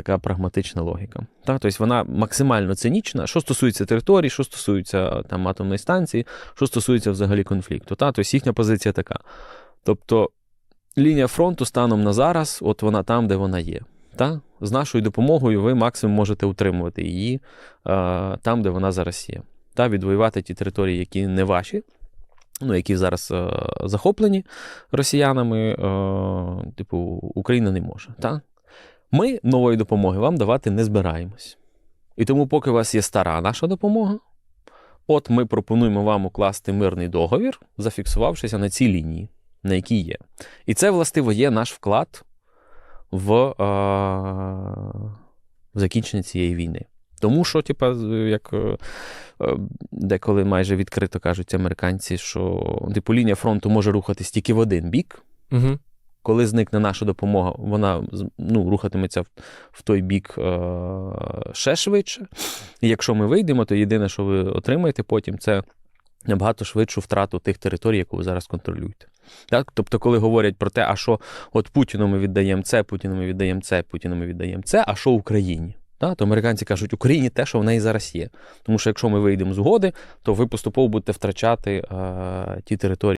така прагматична логіка. Так? Тобто вона максимально цинічна, що стосується території, що стосується там, атомної станції, що стосується взагалі конфлікту. Так? Тобто їхня позиція така. Тобто лінія фронту станом на зараз, от вона там, де вона є. Так? З нашою допомогою ви максимум можете утримувати її е, там, де вона зараз є. Та відвоювати ті території, які не ваші, ну, які зараз е, захоплені росіянами, е, типу, Україна не може. Та? Ми нової допомоги вам давати не збираємось. І тому, поки у вас є стара наша допомога, от ми пропонуємо вам укласти мирний договір, зафіксувавшися на цій лінії, на якій є. І це, властиво, є наш вклад в, е, в закінчення цієї війни. Тому що, типа, як е, е, деколи майже відкрито кажуть американці, що типу, лінія фронту може рухатись тільки в один бік. Угу. Коли зникне наша допомога, вона ну, рухатиметься в, той бік е, ще швидше. І якщо ми вийдемо, то єдине, що ви отримаєте потім, це набагато швидшу втрату тих територій, яку ви зараз контролюєте. Так? Тобто, коли говорять про те, а що от Путіну ми віддаємо це, Путіну ми віддаємо це, Путіну ми віддаємо це, а що Україні? Так? То американці кажуть, Україні те, що в неї зараз є. Тому що якщо ми вийдемо з угоди, то ви поступово будете втрачати е, ті території.